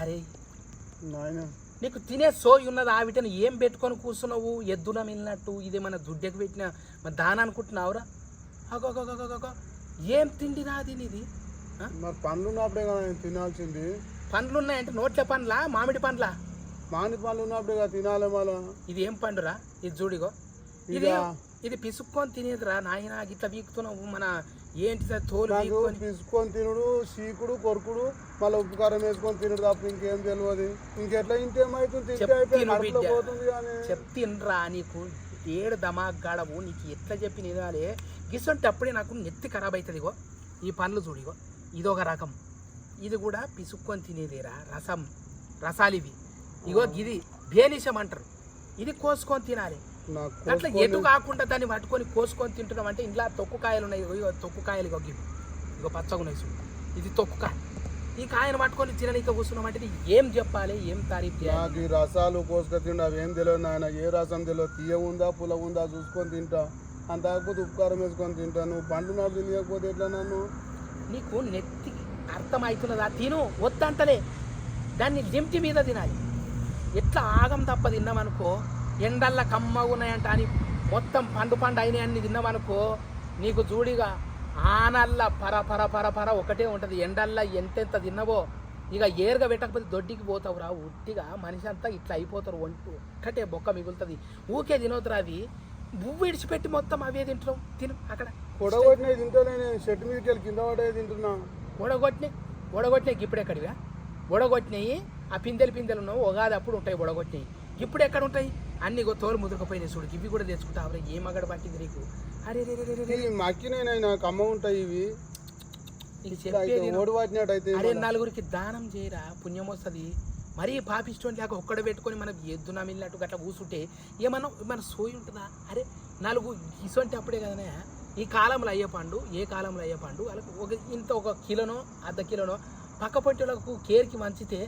అరే నాయన. నీకు తినే సోయి ఉన్నది ఆ వీటిని ఏం పెట్టుకొని కూర్చున్నావు? ఎద్దున మిల్లినట్టు ఇది మన దుడ్డకు పెట్టిన మన దాన అనుకుంటున్నావురా? అగో. ఏం తిండి నాది? నీది? మరి పండ్లు ఉన్నప్పుడే కదా నేను తినాల్సింది. పండ్లు ఉన్నాయంటే నోట్ల పండ్లా మామిడి పండ్లా? మాని పండ్లు ఉన్నప్పుడే కదా తినాలి మళ్ళా. ఇది ఏం పండురా? ఇది చూడిగో ఇది ఇదా? పిసుక్కొని తినేదిరా నాయన ఇట్లా వీకుతున్నావు మన ఏంటి తోలు నాకు వీక్కొని పిసుకొని తినుడు సీకుడు కొరుకుడు మళ్ళీ ఉప్పు కారం వేసుకొని తినుడు తప్ప ఇంకేం తెలియదు. ఇంకెట్లా ఇంకేమైతుంది చెప్తిన్రా నీకు. ఏడు దమాక్ గాడవు నీకు ఎట్లా చెప్పి నిదాలే గిసొంటప్పుడే నాకు నెత్తి ఖరాబ్ అవుతుంది ఇగో. ఈ పండ్లు చూడిగో ఇది ఒక రకం. ఇది కూడా పిసుక్కొని తినేదేరా రసం. రసాలు ఇవి. ఇగో ఇది భేనిషం అంటారు. ఇది కోసుకొని తినాలి. అట్లా ఎటు కాకుండా దాన్ని పట్టుకొని కోసుకొని తింటున్నాం అంటే ఇంట్లో తొక్కు కాయలు ఉన్నాయి తొక్కు కాయలు ఇగో ఇవి ఇగో పచ్చగా ఉన్నాయి చూడు. ఇది తొక్కు కాయ. ఈ కాయను పట్టుకొని తిననీక కూర్చున్నాం అంటే ఏం చెప్పాలి ఏం తారీఫ్ చేయాలి? నాకు ఈ రసాలు కోసుకొని తిండి అవి ఏం తెలియదు నాయన. ఏ రసం తెలియదు? తీయ ఉందా పుల ఉందా చూసుకొని తింటా. అంత కాకపోతే ఉప్పు కారం వేసుకొని తింటా. నువ్వు పండు నాడు తినకపోతే ఎట్లా నన్ను? నీకు నెత్తి అర్థమవుతున్నదా తిను వద్దంటలే. దాన్ని లిమిటి మీద తినాలి. ఎట్లా ఆగం తప్ప తిన్నామనుకో ఎండల్ల కమ్మ ఉన్నాయంట అని మొత్తం పండు పండు అయినాయి అన్ని తిన్నామనుకో నీకు చూడిగా ఆనల్ల పర పర పర పర ఒకటే ఉంటుంది. ఎండల్ల ఎంతెంత తిన్నవో ఇక ఏరుగా పెట్టకపోతే దొడ్డికి పోతావురా ఉట్టిగా మనిషి అంతా ఇట్లా అయిపోతారు. ఒంటు ఒక్కటే బొక్క మిగులుతుంది. ఊకే తినవుతురా అది నువ్వు విడిచిపెట్టి మొత్తం అవే తింటున్నావు. తిను అక్కడ. పొడగొట్టినవి తింటానే మీదకి వెళ్ళి కింద పడే తింటున్నా. ఒడగొట్టినాయి ఒడగొట్టినాయి ఇప్పుడు ఎక్కడివా ఒడగొట్టినాయి ఆ పిందెలు పిందెలు ఉన్నావు ఒగాది అప్పుడు ఉంటాయి ఒడగొట్టినాయి ఇప్పుడు ఎక్కడ ఉంటాయి అన్ని తోలు ముదురుకుపోయినాయి చూడు. ఇవి కూడా తెచ్చుకుంటావు ఏ మగడ పట్టింది నీకు? అరే మక్కినైనా కమ్మ ఉంటాయి ఇవి. అరే నలుగురికి దానం చేయరా? పుణ్యం వస్తుంది. మరీ పాపిష్టం లేక ఒక్కడ పెట్టుకొని మనకు ఎద్దున మిల్లినట్టు గట్లా కూసుంటే ఏమన్నా మన సోయి ఉంటుందా? అరే నాలుగు ఇసొంటి అప్పుడే కదనే. ఈ కాలంలో అయ్యే పండు ఏ కాలంలో అయ్యే పండు? వాళ్ళకి ఒక ఇంత ఒక కిలోనో అర్ధ కిలోనో పక్క పొంటిలకు కేర్కి మంచితే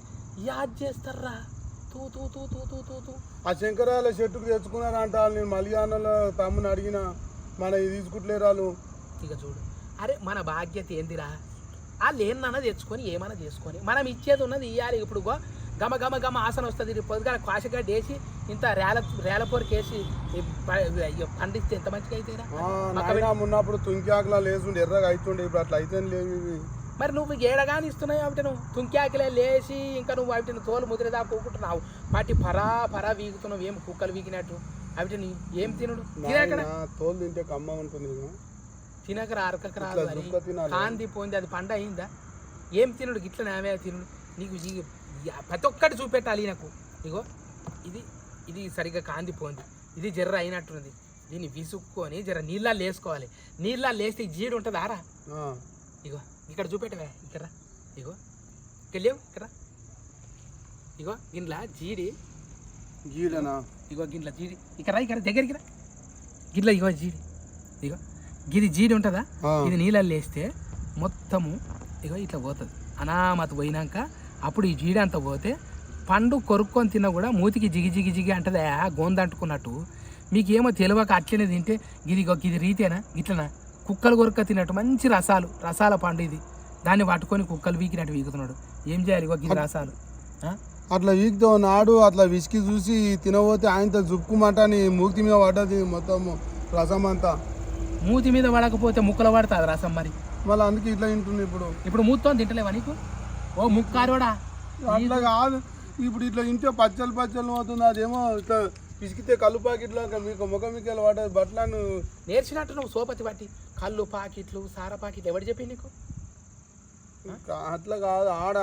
యాద్ చేస్తారా? ఆ శంకరాల చెట్టుకు తెచ్చుకున్నారంట వాళ్ళు. నేను మలియానంలో తమ్ముని అడిగిన మన ఇది తీసుకుంటలేరు వాళ్ళు. ఇక చూడు. అరే మన బాధ్యత ఏందిరా? వాళ్ళు ఏందన్నా తెచ్చుకొని ఏమన్నా చేసుకొని. మనం ఇచ్చేది ఉన్నది ఇవ్వాలి ఇప్పుడు గో గమ గమ గమ ఆసన వస్తుంది ఇది పొద్దుగా కాశగా వేసి ఇంత రేల రేల ఇక పండిస్తే ఎంత మంచిగా నాయన ఉన్నప్పుడు తుంకి ఆకులా లేచుండే ఎర్రగా అవుతుండే ఇప్పుడు అట్లా అయితే లేవు ఇవి. మరి నువ్వు ఏడగాని ఇస్తున్నావు అవిట నువ్వు? తుంక్యాకిలే లేచి ఇంకా నువ్వు అవిటిని తోలు ముదిరిదా కూకుంటున్నావు వాటి పరా పరా వీగుతున్నావు. ఏం కుక్కలు వీగినట్టు? అవిటిని ఏం తినడు? తోలు తింటే కమ్మ ఉంటుంది ఇక. తినకరా అరకక రాదు కాంతి పోయింది అది పంట అయిందా? ఏం తినడు? గిట్ల నావే తినడు. నీకు ప్రతి ఒక్కటి చూపెట్టాలి నాకు ఇగో ఇది ఇది సరిగ్గా కాంతి పోయింది. ఇది జర్ర అయినట్టున్నది దీన్ని విసుక్కొని జర నీళ్ళల్లో వేసుకోవాలి. నీళ్ళల్లో వేస్తే ఈ జీడు ఉంటుంది? ఆరా ఆ, ఇగో. ఇక్కడ చూపెట్టవే ఇక్కడ. ఇగో. ఇక్కడ లేవు ఇక్కడ. ఇగో గిన్నెల? జీడి. గీడనా ఇగో గిన్నెల? జీడి. ఇక్కడ రా, ఇక్కడ దగ్గరికి రా. గిన్నెల? ఇగో జీడి. ఇగో. గిది జీడి ఉంటుందా? ఇది నీళ్ళల్లో వేస్తే మొత్తము ఇగో ఇట్లా పోతుంది. అనామత పోయినాక అప్పుడు ఈ జీడి అంతా పోతే పండు కొరుక్కొని తిన్నా కూడా మూతికి జిగి జిగి జిగి అంటది? గోంద అంటుకున్నట్టు. మీకు ఏమో తెలియక అట్లనే తింటే గిది గిది రీతేనా? ఇట్లనా? కుక్కలు కొరుక్క తిన్నట్టు మంచి రసాలు రసాల పండు ఇది. దాన్ని పట్టుకొని కుక్కలు వీకినట్టు వీకుతున్నాడు ఏం చేయాలి ఇగో గిది రసాలు? అట్లా వీక్తో నాడు అట్లా విసికి చూసి తినబోతే ఆయనతో జుప్పుకుమంట నీ మూక్తి మీద పడ్డది మొత్తం రసం అంతా. మూతి మీద పడకపోతే ముక్కలు పడుతుంది రసం మరి? మళ్ళీ అందుకే ఇట్లా తింటుంది ఇప్పుడు. ఇప్పుడు మూత్తో తింటలేవా నీకు? ఓ ముక్కారోడా అట్లా కాదు. ఇప్పుడు ఇట్లా ఇంటే పచ్చలు పచ్చలు అవుతుంది అదేమో ఇట్లా పిసికితే కళ్ళు పాకెట్లో మీకు ముఖం మీకు పడ్డది బట్టలను నేర్చినట్టు నువ్వు సోపతి పట్టి కళ్ళు పాకెట్లు సార పాకెట్లు ఎవడు చెప్పి నీకు? అట్లా కాదు ఆడ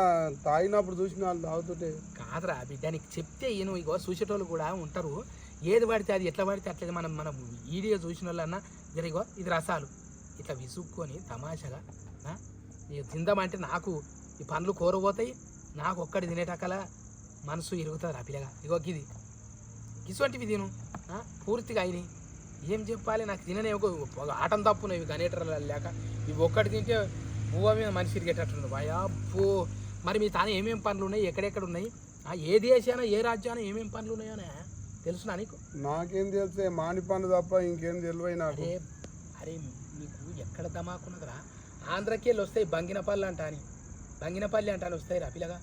తాగినప్పుడు చూసిన వాళ్ళు తాగుతుంటే. కాదురా బిడ్డ నీకు చెప్తే ఈయన ఇగో చూసేటోళ్ళు కూడా ఉంటారు. ఏది పడితే అది ఎట్లా పడితే అట్లా మనం మనం వీడియో చూసిన వాళ్ళన్నా జరిగో ఇది రసాలు. ఇట్లా విసుక్కొని తమాషగా? ఇక తిందామంటే నాకు ఈ పండ్లు కోరబోతాయి నాకు ఒక్కటి తినేటకల మనసు ఇరుగుతుంది రా పిల్లగా. ఇగో గిది. ఇటువంటివి తిను? పూర్తిగా అయినాయి. ఏం చెప్పాలి? నాకు తిననే ఒక ఆటం తప్పున్నాయి ఇవి గనేటర్లు లేక. ఇవి ఒక్కటి తింటే బువ్వ మీద మనిషి ఇరిగేటట్టుండు భయా పో మరి మీ తాను ఏమేం పనులు ఉన్నాయి? ఎక్కడెక్కడ ఉన్నాయి? ఆ, ఏ దేశాన ఏ రాజ్యాన ఏమేం పనులు ఉన్నాయోనే? తెలుసునా నీకు? నాకేం తెలిసే మాని పండు తప్ప ఇంకేం తెలివై నాకు. అరే అరే నీకు ఎక్కడ దమాకున్నదిరా ఆంధ్రకేళ్ళు వస్తాయి బంగినపల్లి అంట అని బంగినపల్లి అంటాను వస్తాయి రా పిల్లగా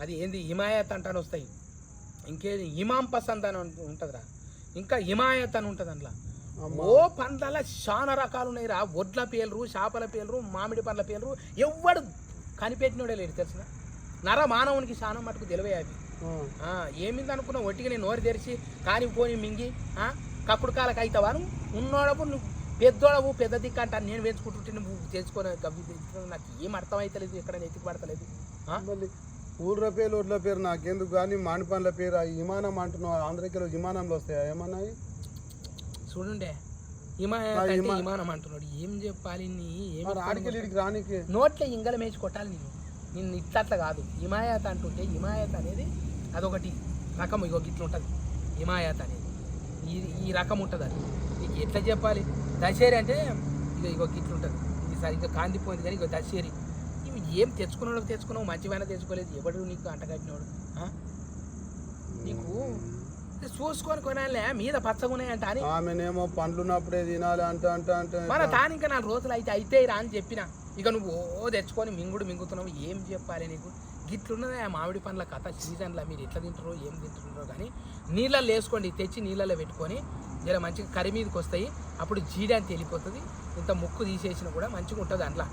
అది ఏంది? హిమాయత్ అంటాను వస్తాయి. ఇంకేది? ఇమాం పసంద్ అని ఉంటుందిరా. ఇంకా హిమాయత్ అని ఉంటుంది అందులో. ఓ పండ్ల చాలా రకాలు ఉన్నాయి రా వడ్ల పేర్లు చేపల పేర్లు మామిడి పండ్ల పేర్లు. ఎవ్వడు కనిపెట్టినోడే లేడు తెలిసిన? నర మానవునికి చాలా మటుకు తెలివే అవి ఏమింది అనుకున్నా ఒట్టిగా నేను నోరు తెరిచి కాని పోని మింగి కక్కుడు కాలకు అవుతావా ఉన్నోడవు నువ్వు పెద్దోడవు పెద్ద దిక్కు అంటాను. నేను పెంచుకుంటుంటే నువ్వు తెచ్చుకొని నాకు ఏం అర్థం అవుతలేదు ఎక్కడ ఎత్తికి పడతలేదు. ఊర్ల పేరు ఊర్ల పేరు నాకెందుకు కానీ మామిడిపండ్ల పేరు ఆ విమానం అంటున్నావు. ఆంధ్రకిలో విమానంలో వస్తాయా? ఏమన్నా? చూడుండే. విమానం అంటున్నాడు. ఏం చెప్పాలి ఆడికి రానికి. నోట్లో ఇంగల మేచి కొట్టాలి నేను. నిన్ను ఇట్లా కాదు. హిమాయత్ అంటుంటే హిమాయత్ అనేది అదొకటి రకం ఇగో గిట్ల ఉంటుంది హిమాయత్ అనేది. ఈ ఈ రకం ఉంటుంది అది. నీకు ఎట్లా చెప్పాలి? దశేరి అంటే ఇక ఇగో గిట్ల ఉంటుంది ఇది సరిగ్గా కాందిపోయింది కానీ ఇగో దశేరి. ఏం తెచ్చుకున్నాడు తెచ్చుకున్నావు మంచివైనా తెచ్చుకోలేదు ఎవడు నీకు అంటగట్టినోడు? నీకు చూసుకొని కొనాలే మీద పచ్చగున్నాయంట అని. ఆమెనేమో పండ్లు ఉన్నప్పుడే తినాలి అంటే అంటే అంటే మన తాను ఇంకా నాలుగు రోజులు అయితే అయితే రా అని చెప్పిన. ఇక నువ్వు ఓ తెచ్చుకొని మింగుడు మింగుతున్నావు ఏం చెప్పాలి నీకు? గిట్లున్నది ఆ మామిడి పండ్ల కథ సీజన్లో మీరు ఎట్లా తింటారో ఏం తింటున్నారో కానీ నీళ్ళల్లో వేసుకోండి తెచ్చి నీళ్ళల్లో పెట్టుకొని జర మంచిగా కరి మీదకి వస్తాయి. అప్పుడు జీడి అని తెలిపోతుంది ఇంత ముక్కు తీసేసిన కూడా మంచిగా ఉంటుంది అందులో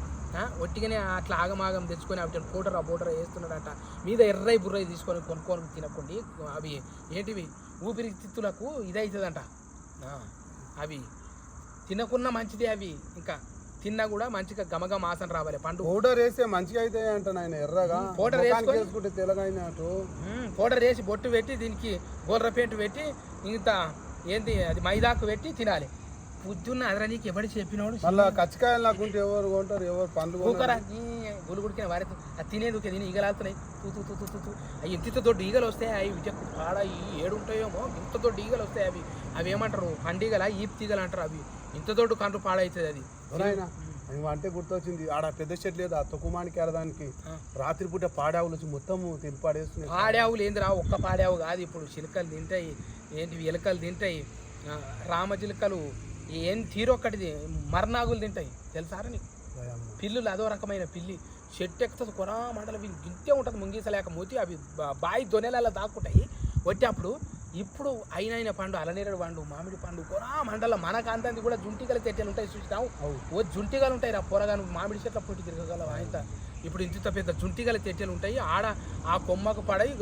ఒట్టిగానే అట్లా ఆగమాగం తెచ్చుకొని అవి పౌడర్ ఆ పౌడర్ వేస్తున్నాడట. మీద ఎర్రై బుర్రై తీసుకొని కొనుక్కొని తినకండి అవి ఏంటివి? ఊపిరితిత్తులకు ఇదవుతుందంట అవి తినకున్న మంచిదే అవి. ఇంకా తిన్నా కూడా మంచిగా గమగమ ఆసన రావాలి పండు. పౌడర్ వేస్తే మంచిగా అయితే అంట నాయన ఎర్రగా. పౌడర్ వేసుకుంటే తెల్లగైనట్టు మ్మ్, పౌడర్ వేసి బొట్టు పెట్టి దీనికి గోల్ర పెయింట్ పెట్టి ఇంత ఏంది అది మైదాకు పెట్టి తినాలి. పొద్దున్న అదరా నీకు ఎవడు చెప్పినోడు? మళ్ళా కచ్చికాయలు నాకుంటే ఎవరు కొంటారు ఎవరు పండ్లు. ఊకరా నీ గులుగుడికిన వారి అది తినేందుకు తిని ఈగలాడుతున్నాయి తూ తూ తూ తూ తూ అవి ఇంత దొడ్డు ఈగలు వస్తాయి అవి పాడ ఈ ఏడు ఉంటాయేమో ఇంత దొడ్డు ఈగలు వస్తాయి అవి అవి ఏమంటారు? పండిగల ఈప్ తీగలు అంటారు అవి. ఇంత దొడ్డు కంటు పాడవుతుంది అది. అంటే గుర్తొచ్చింది ఆడ పెద్ద చెట్టు లేదు ఆ తొక్కుమానికి ఆడదానికి ఆ. రాత్రిపూట పాడావులు వచ్చి మొత్తం తిరిపాడేస్తున్నాయి పాడావులు ఏందిరా ఒక్క పాడావు కాదు ఇప్పుడు. చిలుకలు తింటాయి ఏంటివి ఎలుకలు తింటాయి రామచిలుకలు ఏం తీరొక్కటిది మర్నాగులు తింటాయి. తెలుసారా నీకు? పిల్లులు అదో రకమైన పిల్లి. చెట్టు ఎక్కుతుంది కొన మండలం గింతే ఉంటుంది ముంగీసలేక మూతి అవి బాయి దొనెలలో దాక్కుంటాయి. వచ్చి అప్పుడు ఇప్పుడు అయినైన పండు అలనేరడు పండు మామిడి పండు కొన మండలం మనకు అంతంది కూడా జుంటిగల తెట్టెలు ఉంటాయి చూసినావు. ఓ జుంటిగలు ఉంటాయి రా పొరగాను మామిడి చెట్ల పొట్టి తిరగగలవు ఆయన ఇప్పుడు ఇంత పెద్ద జుంటిగల తెట్టెలు ఉంటాయి. ఆడ ఆ కొమ్మకు పడయి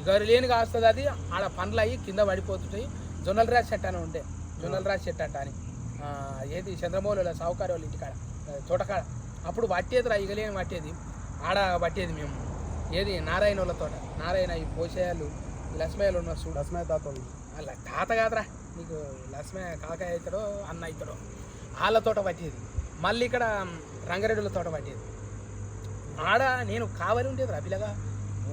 ఇగరు లేని కాస్తుంది అది. ఆడ పండ్లు అయ్యి కింద పడిపోతుంటాయి. జొన్నల రాసి చెట్టు అని ఉండే. జొన్నల రాసి చెట్టు అంట అని. ఏది చంద్రమౌళి సావుకారి వాళ్ళ ఇంటికాడ ఆ, తోటకాడ. అప్పుడు పట్టేది రా ఇగలేని పట్టేది. ఆడ పట్టేది మేము. ఏది నారాయణ వాళ్ళ తోట. నారాయణ ఈ పోసేయాలు ఈ లక్ష్మయ్యలు ఉన్నారు చూడు. లక్ష్మీ తాతలు వాళ్ళ. తాత కాదురా నీకు లక్ష్మయ్య కాకాయ అవుతాడో అన్న అవుతాడో. వాళ్ళ తోట పట్టేది. మళ్ళీ ఇక్కడ రంగారెడ్డిల తోట పట్టేది. ఆడ నేను కావాలి ఉండేది రా పిల్లగా.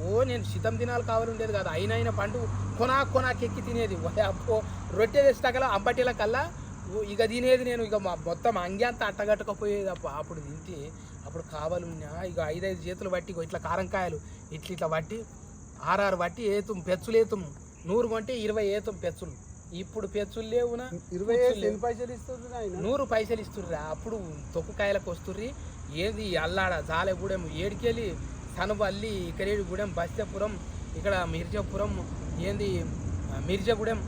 ఓ నేను శితం దినాలు కావాలి ఉండేది కాదు. అయిన అయిన పండు కొనా కొనాకి ఎక్కి తినేది అప్పో రొట్టె తెస్తాకల అంబటిల కల్లా ఇక తినేది నేను ఇక మా- మొత్తం అంగి అంతా అట్టగట్టకపోయేది అప్ప అప్పుడు తింటే అప్పుడు కావాలి ఇక ఐదైదు చేతులు బట్టి ఇగో ఇట్లా కారంకాయలు ఇట్లా ఇట్లా బట్టి ఆరారు బట్టి ఏతుం పెచ్చులు ఏతుం. నూరు కొంటే ఇరవై ఏతుం పెచ్చులు. ఇప్పుడు పెచ్చులు లేవునా? ఇరవై పైసలు ఇస్తుంది నూరు పైసలు ఇస్తుర్రా అప్పుడు తొక్కుకాయలకు వస్తుర్రి. ఏది అల్లాడ జాలెగూడెం ఏడికెళ్ళి సనుబల్లి ఇక్కడేడి గూడెం బస్తెపురం ఇక్కడ మిర్జాపురం ఏంది మిర్జాగూడెం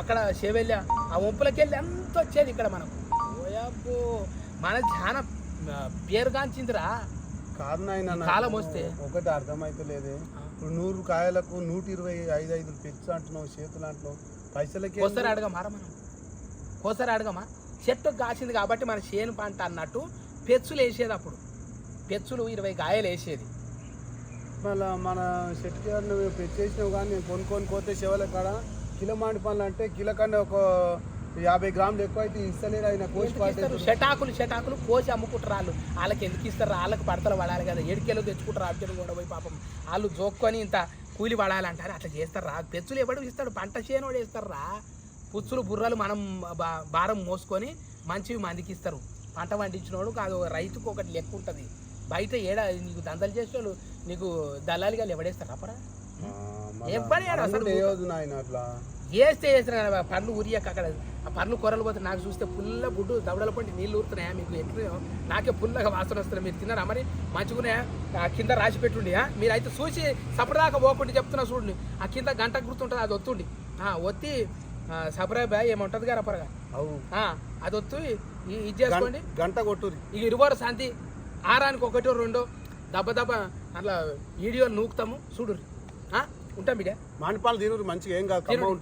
అక్కడ శేవెల్య ఆ వంపులకెళ్ళి అంత వచ్చేది ఇక్కడ మనకు? ఓయబ్బో మన చాలా పేరుగాంచిందిరా. కాదు నాయన కాలం వస్తే. ఒకటి అర్థమైతలేదే. ఇప్పుడు నూరు కాయలకు నూట ఇరవై ఐదు ఐదు పెచ్చు అంటున్నావు చేతులు అంటున్నావు పైసలకి కోసరి అడగమారా మనం? కోసరి అడగమా? చెట్టు కాసింది కాబట్టి మన చేను పంట అన్నట్టు పెచ్చులు వేసేది అప్పుడు. పెచ్చులు ఇరవై కాయలు వేసేది. మళ్ళా మన చెట్టుకి నువ్వు పెంచేసినావు కానీ నేను కొనుక్కొని పోతే చెవల కాడ కిలో మామిడి పండ్లు అంటే కిలో కన్నా ఒక యాభై గ్రాములు ఎక్కువ అయితే ఇస్తలేరు ఆయన కోసి? పాటేస్తారు షటాకులు షటాకులు కోసి అమ్ముకుంటారు వాళ్ళు వాళ్ళకి ఎందుకు ఇస్తారు? వాళ్ళకి పడతలు పడాలి కదా. ఏడికెళ్ళు తెచ్చుకుంటారు ఆడికెళ్ళు కూడా పోయి పాపం. వాళ్ళు జోక్కొని ఇంత కూలి పడాలంటారు. అట్లా చేస్తారు? రా పెచ్చులు ఎవడు ఇస్తాడు? పంట చేనోడు ఇస్తారు రా పుచ్చులు బుర్రలు మనం బా- భారం మోసుకొని మంచివి మందికి ఇస్తారు. పంట పండించినోడు కాదు రైతుకు ఒకటి లెక్క ఉంటుంది. బయట ఏడ నీకు దందలు చేసేవాళ్ళు నీకు దళాలిగా ఎవడేస్తారు? అప్పుడా ఆ, మళ్ళా ఎవ్వరు ఏడు మనం అసలు కూడా వేయొద్దు నాయన అట్లా. వేస్తే వేసిన కానీ ఆ పండ్లు ఉరియాక అక్కడ ఆ పండ్లు కొరలు పోతే నాకు చూస్తే పుల్ల బుడ్డు దవడల పంటి నీళ్ళు ఊరుతున్నాయా మీకు ఎట్లా? నాకే పుల్లగా వాసన వస్తున్నాయి మీరు తిన్నారా మరి? మంచిగానే ఆ కింద రాసి పెట్టుండి? మీరు అయితే చూసి సపరదాకా పోకుండా చెప్తున్నా చూడండి. ఆ కింద గంట గుర్తుంటుంది అది ఒత్తుండి. ఆ, ఒత్తి సపరా బాయ్ ఏముంటుంది కదా పరగా? అవు ఆ, అది ఒత్తు ఇది చేసుకోండి. గంట కొట్టురి ఇక ఇరువారు శాంతి ఆరానికి ఒకటో రెండో దెబ్బ దెబ్బ అట్లా వీడియోలు నూకుతాము చూడు ఉంటాం బిడ్డ. మానిపాలు తినురు మంచిగా ఏం కాదు కమ్మ ఉంటాయి.